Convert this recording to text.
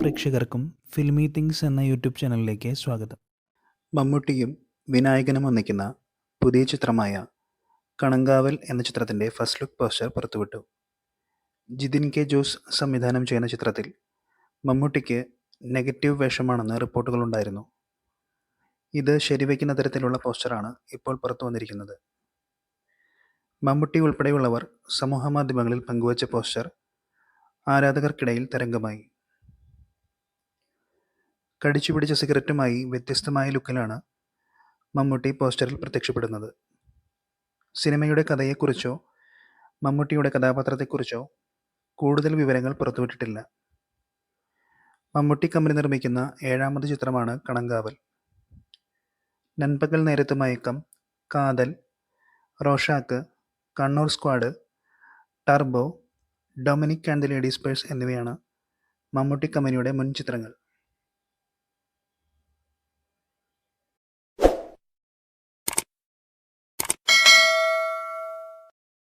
പ്രേക്ഷകർക്കും filmy things എന്ന YouTube ചാനലിലേക്ക് സ്വാഗതം. മമ്മൂട്ടിയും വിനായകനും ഒന്നിക്കുന്ന പുതിയ ചിത്രമായ കണങ്കാവൽ എന്ന ചിത്രത്തിന്റെ ഫസ്റ്റ് ലുക്ക് പോസ്റ്റർ പുറത്തുവിട്ടു. ജിതിൻ കെ ജോസ് സംവിധാനം ചെയ്യുന്ന ചിത്രത്തിൽ മമ്മൂട്ടിക്ക് നെഗറ്റീവ് വേഷമാണെന്ന് റിപ്പോർട്ടുകളുണ്ടായിരുന്നു ഇത് ശരിവയ്ക്കുന്ന തരത്തിലുള്ള പോസ്റ്ററാണ് ഇപ്പോൾ പുറത്തു വന്നിരിക്കുന്നത്. മമ്മൂട്ടി ഉൾപ്പെടെയുള്ളവർ സമൂഹമാധ്യമങ്ങളിൽ പങ്കുവച്ച പോസ്റ്റർ ആരാധകർക്കിടയിൽ തരംഗമായി. കടിച്ചു പിടിച്ച സിഗരറ്റുമായി വ്യത്യസ്തമായ ലുക്കിലാണ് മമ്മൂട്ടി പോസ്റ്ററിൽ പ്രത്യക്ഷപ്പെടുന്നത്. സിനിമയുടെ കഥയെക്കുറിച്ചോ മമ്മൂട്ടിയുടെ കഥാപാത്രത്തെക്കുറിച്ചോ കൂടുതൽ വിവരങ്ങൾ പുറത്തുവിട്ടിട്ടില്ല. മമ്മൂട്ടി കമ്പനി നിർമ്മിക്കുന്ന ഏഴാമത് ചിത്രമാണ് കണങ്കാവൽ. Nanpakal Nerathu Mayakkam Kaathal Rorschach Kannur squad turbo Dominic and the ladies purse എന്നിവയാണ് മമ്മൂട്ടി കമ്പനിയുടെ മുൻ ചിത്രങ്ങൾ.